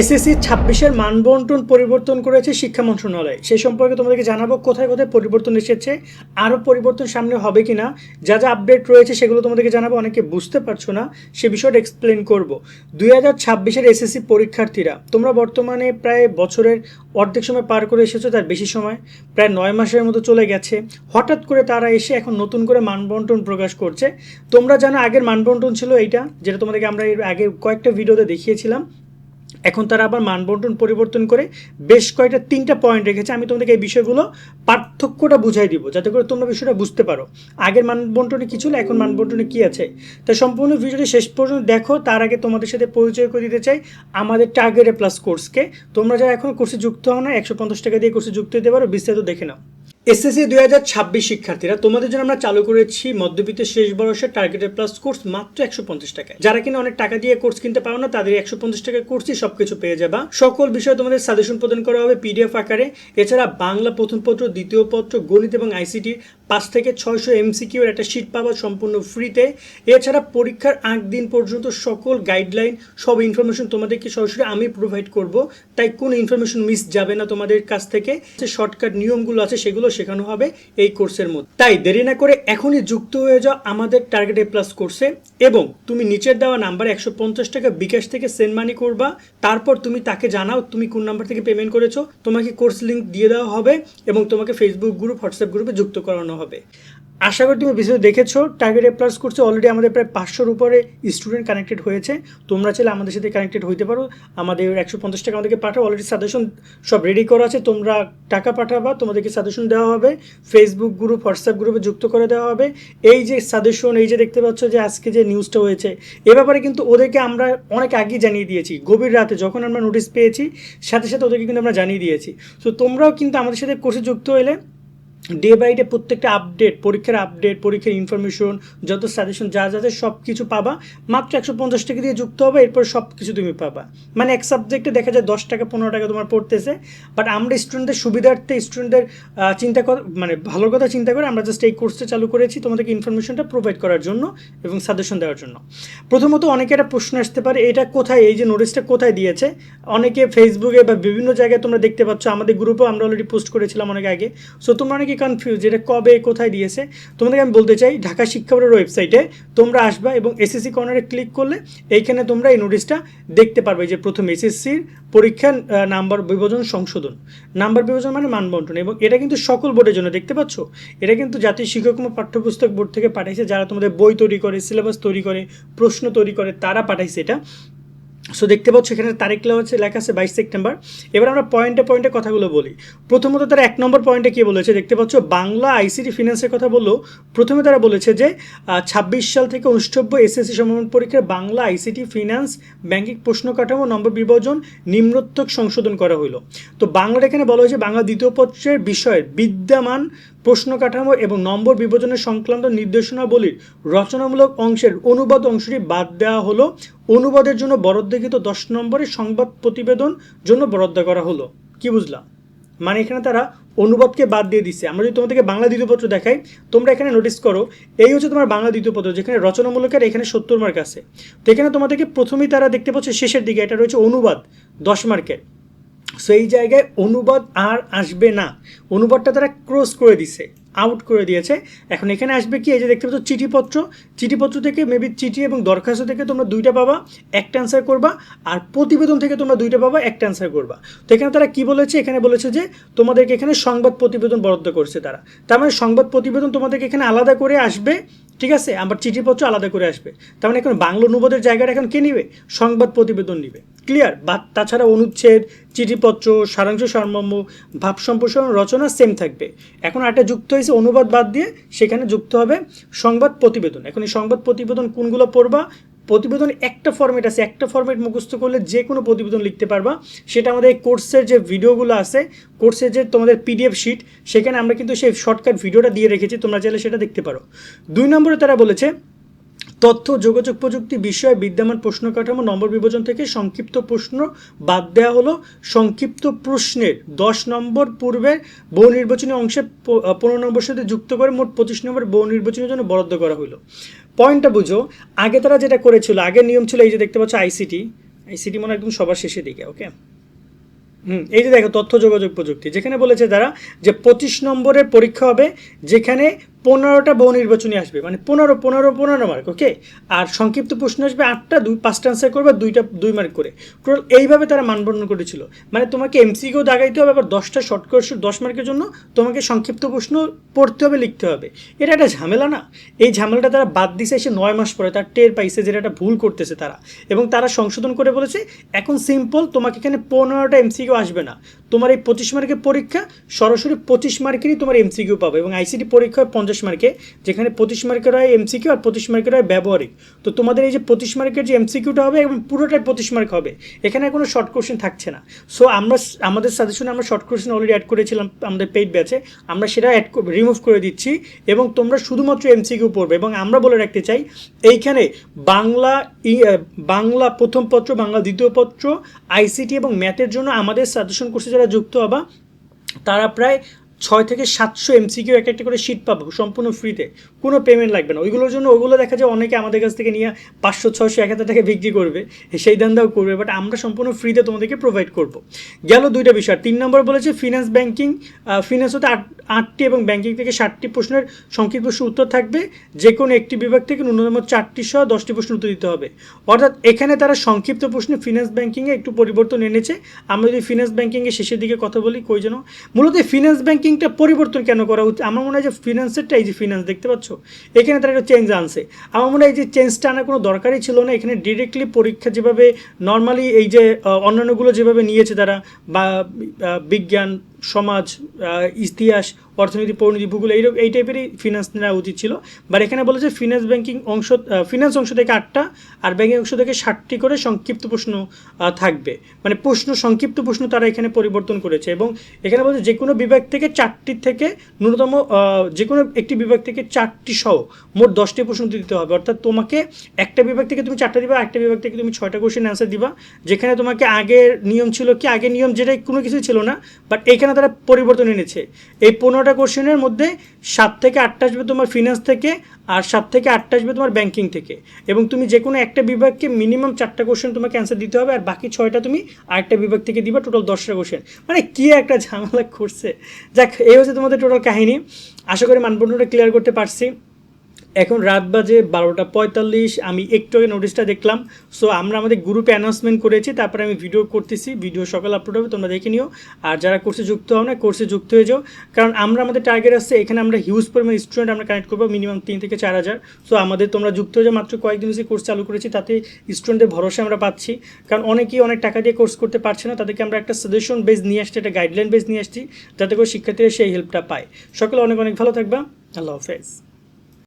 SSC ছাব্বিশের মানবন্টন পরিবর্তন করেছে শিক্ষা মন্ত্রণালয়। সেই সম্পর্কে তোমাদেরকে জানাব কোথায় কোথায় পরিবর্তন এসেছে, আরও পরিবর্তন সামনে হবে কি না যা যা আপডেট রয়েছে সেগুলো তোমাদেরকে জানাব, অনেকে বুঝতে পারছ না, সে বিষয়টা এক্সপ্লেন করব। দুই হাজার ছাব্বিশের এসএসসি পরীক্ষার্থীরা, তোমরা বর্তমানে প্রায় বছরের অর্ধেক সময় পার করে এসেছ, তার বেশি সময়, প্রায় নয় মাসের মতো চলে গেছে। হঠাৎ করে তারা এসে এখন নতুন করে মানবন্টন প্রকাশ করছে। তোমরা জানো আগের মানবন্টন ছিল এইটা, যেটা তোমাদেরকে আমরা এর আগে কয়েকটা ভিডিওতে দেখিয়েছিলাম। এখন তারা আবার মানবন্টন পরিবর্তন করে বেশ কয়েকটা, তিনটা পয়েন্ট রেখেছে। আমি তোমাদেরকে এই বিষয়গুলো পার্থক্যটা বুঝাই দিব, যাতে করে তোমরা বিষয়টা বুঝতে পারো। আগের মানবন্টনে কী ছিল, এখন মানবন্টনে কী আছে? তাই সম্পূর্ণ ভিডিওটি শেষ পর্যন্ত দেখো, তার আগে তোমাদের সাথে পরিচয় করে দিতে চাই আমাদের টার্গেটে প্লাস কোর্সকে তোমরা যারা এখন কোর্সে যুক্ত হও না, একশো পঞ্চাশ টাকা দিয়ে কোর্সে যুক্ত হতে পারো, বিস্তারিত দেখে নাও। এসএসসি দুই হাজার ছাব্বিশ শিক্ষার্থীরা, তোমাদের জন্য আমরা চালু করেছি মধ্যবিত্ত শেষ বয়সের টার্গেটেড প্লাস কোর্স মাত্র একশো পঞ্চাশ টাকায়। যারা কিনা অনেক টাকা দিয়ে কোর্স কিনতে পারো না, তাদের একশো পঞ্চাশ টাকার কোর্সই সবকিছু পেয়ে যাবা। সকল বিষয়ে তোমাদের সাজেশন প্রদান করা হবে পিডিএফ আকারে। এছাড়া বাংলা প্রথম পত্র দ্বিতীয় পত্র, গণিত এবং আইসিটি পাঁচ থেকে ছয়শো এমসিকিউর একটা শিট পাবা সম্পূর্ণ ফ্রিতে এছাড়া পরীক্ষার আট দিন পর্যন্ত সকল গাইডলাইন সব ইনফরমেশন তোমাদেরকে সরাসরি আমি প্রোভাইড করব। তাই কোন ইনফরমেশন মিস যাবে না তোমাদের কাছ থেকে। যে শর্টকাট নিয়মগুলো আছে সেগুলো শেখানো হবে এই কোর্সের মধ্যে। তাই দেরি না করে এখনই যুক্ত হয়ে যাও আমাদের টার্গেট এ প্লাস কোর্সে এবং তুমি নিচের দেওয়া নাম্বার একশো পঞ্চাশ টাকা বিকাশ থেকে সেন্ড মানি করবা, তারপর তুমি তাকে জানাও তুমি কোন নাম্বার থেকে পেমেন্ট করেছ, তোমাকে কোর্স লিঙ্ক দিয়ে দেওয়া হবে এবং তোমাকে ফেসবুক গ্রুপ হোয়াটসঅ্যাপ গ্রুপে যুক্ত করানো হবে। আশা করি তুমি বিষয় দেখেছ। টার্গেট প্লাস কোর্সে অলরেডি আমাদের প্রায় পাঁচশোর উপরে স্টুডেন্ট কানেক্টেড হয়েছে। তোমরা চাইলে আমাদের সাথে কানেক্টেড হইতে পারো। আমাদের একশো পঞ্চাশ টাকা আমাদেরকে পাঠাও। অলরেডি সাজেশন সব রেডি করা আছে। তোমরা টাকা পাঠাবা, তোমাদেরকে সাজেশন দেওয়া হবে। ফেসবুক গ্রুপ হোয়াটসঅ্যাপ গ্রুপে যুক্ত করে দেওয়া হবে। এই যে সাজেশন এই যে দেখতে পাচ্ছ যে আজকে যে নিউজটা হয়েছে, এ ব্যাপারে কিন্তু ওদেরকে আমরা অনেক আগেই জানিয়ে দিয়েছি। গভীর রাতে যখন আমরা নোটিশ পেয়েছি, সাথে সাথে ওদেরকে কিন্তু আমরা জানিয়ে দিয়েছি। তো তোমরাও কিন্তু আমাদের সাথে কোর্সে যুক্ত হলে ডে বাই ডে প্রত্যেকটা আপডেট পরীক্ষার আপডেট পরীক্ষার ইনফরমেশন যত সাজেশন যা যা সব কিছু পাবা। মাত্র একশো পঞ্চাশ টাকা দিয়ে যুক্ত হবে, এরপর সব কিছু তুমি পাবা। মানে এক সাবজেক্টে দেখা যায় দশ টাকা, পনেরো টাকা তোমার পড়তেছে। বাট আমরা স্টুডেন্টদের সুবিধার্থে স্টুডেন্টদের চিন্তা কর মানে ভালো কথা চিন্তা করে আমরা জাস্ট এই কোর্সটা চালু করেছি তোমাদেরকে ইনফরমেশনটা প্রোভাইড করার জন্য এবং সাজেশন দেওয়ার জন্য। প্রথমত অনেকে একটা প্রশ্ন আসতে পারে, এটা কোথায়? এই যে নোটিশটা কোথায় দিয়েছে? অনেকে ফেসবুকে বা বিভিন্ন জায়গায় তোমরা দেখতে পাচ্ছ, আমাদের গ্রুপেও আমরা অলরেডি পোস্ট করেছিলাম অনেক আগে। সো তোমরা অনেকে কনফিউজ এটা কবে, কোথায় দিয়েছে, তোমাদেরকে আমি বলতে চাই, ঢাকা শিক্ষা বোর্ডের ওয়েবসাইটে তোমরা আসবা এবং এসএসসি কর্নারে ক্লিক করলে এইখানে তোমরা এই নোটিশটা দেখতে পারবে যে প্রথম এসএসসির পরীক্ষা নাম্বার বিভাজন সংশোধন। নাম্বার বিভাজন মানে মানবন্টন এবং এটা কিন্তু সকল বোর্ডের জন্য, দেখতে পাচ্ছ? এটা কিন্তু জাতীয় শিক্ষাক্রম পাঠ্যপুস্তক বোর্ড থেকে পাঠাইছে, যারা তোমাদের বই তৈরি করে সিলেবাস তৈরি করে, প্রশ্ন তৈরি করে, তারা পাঠাইছে এটা। সো দেখতে পাচ্ছ এখানে তারিখ আছে, লেখা আছে বাইশ সেপ্টেম্বর। এবার আমরা পয়েন্টে পয়েন্টে কথাগুলো বলি। প্রথমত তারা এক নম্বর পয়েন্টে কী বলেছে? দেখতে পাচ্ছ, বাংলা আইসিটি ফিনান্সের কথা বলল। প্রথমে তারা বলেছে যে ছাব্বিশ সাল থেকে অনুষ্ঠব্য এসএসসি সমমান পরীক্ষার বাংলা আইসিটি ফিনান্স ব্যাংকিং প্রশ্ন কাঠামো, নম্বর বিভাজন, নিম্নোত্তক সংশোধন করা হলো তো বাংলার এখানে বলা হয়েছে বাংলা দ্বিতীয় পত্রের বিষয়ের বিদ্যমান প্রশ্ন কাঠামো এবং নম্বর বিভাজনের সংক্রান্ত নির্দেশনাবলীর রচনামূলক অংশের অনুবাদ অংশটি বাদ দেওয়া হলো। অনুবাদের জন্য বরাদ্দকৃত দশ নম্বরের সংবাদ প্রতিবেদন জন্য বরাদ্দ করা হলো। কি বুঝলাম মানে এখানে তারা অনুবাদকে বাদ দিয়ে দিচ্ছে আমরা যদি তোমাদেরকে বাংলা দ্বিতীয়পত্র দেখাই, তোমরা এখানে নোটিস করো, এই হচ্ছে তোমার বাংলা দ্বিতীয়পত্র যেখানে রচনামূলকের এখানে সত্তর মার্ক আছে। তো এখানে তোমাদেরকে প্রথমেই তারা দেখতে পাচ্ছে শেষের দিকে, এটা রয়েছে অনুবাদ, দশ মার্কের সো এই জায়গায় অনুবাদ আর আসবে না। অনুবাদটা তারা ক্রস করে দিছে আউট করে দিয়েছে। এখন এখানে আসবে কি? এই যে দেখতে পাচ্ছ চিঠিপত্র। চিঠিপত্র থেকে মেবি চিঠি এবং দরখাস্ত থেকে তোমরা দুইটা পাবা, একটা অ্যান্সার করবা, আর প্রতিবেদন থেকে তোমরা দুইটা পাবা, একটা অ্যান্সার করবা। তো এখানে তারা কি বলেছে? এখানে বলেছে যে তোমাদেরকে এখানে সংবাদ প্রতিবেদন বরাদ্দ করছে তারা। তার মানে সংবাদ প্রতিবেদন তোমাদেরকে এখানে আলাদা করে আসবে ঠিক আছে? আমার চিঠিপত্র আলাদা করে আসবে। তার মানে এখন বাংলা অনুবাদের জায়গাটা এখন কে নিবে? সংবাদ প্রতিবেদন নিবে। ক্লিয়ার বা তাছাড়া অনুচ্ছেদ, চিঠিপত্র, সারাংশ সারমর্ম, ভাব সম্প্রসারণ রচনা সেম থাকবে। এখন একটা যুক্ত হয়েছে, অনুবাদ বাদ দিয়ে সেখানে যুক্ত হবে সংবাদ প্রতিবেদন। এখন এই সংবাদ প্রতিবেদন কোনগুলো পড়বা? প্রতিবেদন একটা ফর্মেট আছে, একটা ফর্মেট মুখস্থ করলে যে কোনো প্রতিবেদন লিখতে পারবা। সেটা আমাদের এই কোর্সের যে ভিডিওগুলো আছে কোর্সের যে তোমাদের পিডিএফ শিট সেখানে আমরা কিন্তু সেই শর্টকাট ভিডিওটা দিয়ে রেখেছি, তোমরা চাইলে সেটা দেখতে পারো। দুই নম্বরে তারা বলেছে তথ্য, যোগাযোগ প্রযুক্তি বিষয়ে, বিদ্যমান প্রশ্ন কাঠামো, নম্বর বিভাজন থেকে সংক্ষিপ্ত প্রশ্ন বাদ দেওয়া হলো। সংক্ষিপ্ত প্রশ্নের দশ নম্বর পূর্বের বহু নির্বাচনী অংশে পনেরো নম্বর সাথে যুক্ত করে মোট পঁচিশ নম্বর বহু নির্বাচনের জন্য বরাদ্দ করা হলো। পয়েন্টটা বুঝো, আগে তারা যেটা করেছিল, আগের নিয়ম ছিল এই যে দেখতে পাচ্ছ আইসিটি আইসিটি মনে একদম সবার শেষের দিকে, ওকে? হুম, এই যে দেখো তথ্য, যোগাযোগ প্রযুক্তি, যেখানে বলেছে তারা যে পঁচিশ নম্বরের পরীক্ষা হবে, যেখানে পনেরোটা বহু নির্বাচনী আসবে। মানে পনেরো পনেরো পনেরো মার্ক ওকে আর সংক্ষিপ্ত প্রশ্ন আসবে আটটা, দুই, পাঁচটা আনসার করবে, দুইটা, দুই মার্ক করে। টোটাল এইভাবে তারা মানবন্ধন করেছিল। মানে তোমাকে এমসিকেও দাগাইতে হবে, আবার দশটা শর্ট কোর্স দশ মার্কের জন্য তোমাকে সংক্ষিপ্ত প্রশ্ন পড়তে হবে, লিখতে হবে। এটা একটা ঝামেলা না? এই ঝামেলাটা তারা বাদ দিছে, এসে নয় মাস পরে তার টের পাইছে যেটা একটা ভুল করতেছে তারা। এবং তারা সংশোধন করে বলেছে, এখন সিম্পল তোমাকে এখানে পনেরোটা এমসিকেও আসবে না। তোমার এই পঁচিশ মার্কের পরীক্ষা সরাসরি পঁচিশ মার্কেরই তোমার এমসিকিউ পাবে এবং আইসিটি পরীক্ষা হয় পঞ্চাশ মার্কে, যেখানে পঁচিশ মার্কের হয় এমসিকিউ আর পঁচিশ মার্কের হয় ব্যবহারিক। তো তোমাদের এই যে পঁচিশ মার্কের যে এমসিকিউটা হবে এবং পুরোটাই পঁচিশ মার্ক হবে, এখানে কোনো শর্ট কোশ্চেন থাকছে না। সো আমরা আমাদের সাজেশনে আমরা শর্ট কোশ্চেন অলরেডি অ্যাড করেছিলাম, আমাদের পেইড ব্যাচে আমরা সেটা অ্যাড রিমুভ করে দিচ্ছি এবং তোমরা শুধুমাত্র এমসিকিউ পড়বে এবং আমরা বলে রাখতে চাই, এইখানে বাংলা বাংলা প্রথম পত্র, বাংলা দ্বিতীয় পত্র আইসিটি এবং ম্যাথের জন্য আমাদের সাজেশন কোর্সে যারা যুক্ত হবা তারা প্রায় ছয় থেকে সাতশো এমসিকিউ এক একটা করে শিট পাবো সম্পূর্ণ ফ্রিতে কোনো পেমেন্ট লাগবে না। ওইগুলোর জন্য ওগুলো দেখা যায় অনেকে আমাদের কাছ থেকে নিয়ে পাঁচশো ছশো এক হাজার টাকা বিক্রি করবে। সেই দান্দাও করবে বাট আমরা সম্পূর্ণ ফ্রিতে তোমাদেরকে প্রোভাইড করব। গেল দুইটা বিষয়। তিন নম্বর বলেছে ফিনান্স ব্যাংকিং ফিনান্স হতে আট, আটটি এবং ব্যাংকিং থেকে ষাটটি প্রশ্নের সংক্ষিপ্ত প্রশ্ন উত্তর থাকবে। যে কোনো একটি বিভাগ থেকে ন্যূনতম চারটি সহ দশটি প্রশ্ন উত্তর দিতে হবে। অর্থাৎ এখানে তারা সংক্ষিপ্ত প্রশ্নে ফিনান্স ব্যাংকিংয়ে একটু পরিবর্তন এনেছে। আমরা যদি ফিনান্স ব্যাংকিংয়ের শেষের দিকে কথা বলি, কই যেন? মূলত ফিনান্স ব্যাংকিংটা পরিবর্তন কেন করা উচিত? আমার মনে হয় যে ফিনান্সেরটা এই যে ফিনান্স দেখতে পাচ্ছ, এখানে তারা একটা চেঞ্জ আনছে। আমার মনে হয় যে চেঞ্জটা আনার কোনো দরকারই ছিল না। এখানে ডিরেক্টলি পরীক্ষা যেভাবে নর্মালি এই যে অন্যান্যগুলো যেভাবে নিয়েছে তারা, বা বিজ্ঞান সমাজ ইতিহাস, অর্থনীতি পরিণতি ভূগোল, এই এই টাইপেরই ফিনান্স নেওয়া উচিত ছিল। বাট এখানে বলেছে ফিনান্স ব্যাংকিং অংশ ফিনান্স অংশ থেকে আটটা আর ব্যাংকিং অংশ থেকে ষাটটি করে সংক্ষিপ্ত প্রশ্ন থাকবে। মানে প্রশ্ন, সংক্ষিপ্ত প্রশ্ন তারা এখানে পরিবর্তন করেছে এবং এখানে বলছে যে কোনো বিভাগ থেকে চারটি থেকে ন্যূনতম যে কোনো একটি বিভাগ থেকে চারটি সহ মোট দশটি প্রশ্ন দিতে হবে। অর্থাৎ তোমাকে একটা বিভাগ থেকে তুমি চারটা দিবা, একটা বিভাগ থেকে তুমি ছয়টা কোশ্চেন অ্যান্সার দিবা, যেখানে তোমাকে আগের নিয়ম ছিল কি? আগের নিয়ম যেটা কোনো কিছু ছিল না বাট তারা পরিবর্তন এনেছে। এই পনেরোটা কোশ্চেনের মধ্যে সাত থেকে আটটা আসবে তোমার ফিনান্স থেকে আর সাত থেকে আটটা আসবে তোমার ব্যাংকিং থেকে। এবং তুমি যে কোনো একটা বিভাগকে মিনিমাম চারটা কোশ্চেন তোমাকে অ্যান্সার দিতে হবে আর বাকি ছয়টা তুমি আরেকটা বিভাগ থেকে দিবা টোটাল দশটা কোশ্চেন মানে কি একটা ঝামেলা করছে। যাক, এই হচ্ছে তোমাদের টোটাল কাহিনী। আশা করি মানবন্ধনটা ক্লিয়ার করতে পারছি। এখন রাত বাজে বারোটা পঁয়তাল্লিশ, আমি একটু আগে নোটিশটা দেখলাম। সো আমরা আমাদের গ্রুপে অ্যানাউন্সমেন্ট করেছি, তারপরে আমি ভিডিও করতেছি ভিডিও সকাল আপলোড হবে, তোমরা দেখে নিও। আর যারা কোর্সে যুক্ত হও না কোর্সে যুক্ত হয়ে যাও। কারণ আমরা আমাদের টার্গেট আসছে এখানে আমরা হিউজ পরিমাণ স্টুডেন্ট আমরা কানেক্ট করব মিনিমাম তিন থেকে চার হাজার। সো আমাদের তোমরা যুক্ত হয়ে যাও, মাত্র কয়েকদিন হচ্ছে কোর্স চালু করেছি, তাতে স্টুডেন্টদের ভরসা আমরা পাচ্ছি। কারণ অনেকেই অনেক টাকা দিয়ে কোর্স করতে পারছে না, তাদেরকে আমরা একটা সাজেশন বেস নিয়ে আসছি, একটা গাইডলাইন বেস নিয়ে আসছি, যাতে করে শিক্ষার্থীরা সেই হেল্পটা পায়। সকলে অনেক অনেক ভালো থাকবা। আল্লাহ হাফেজ।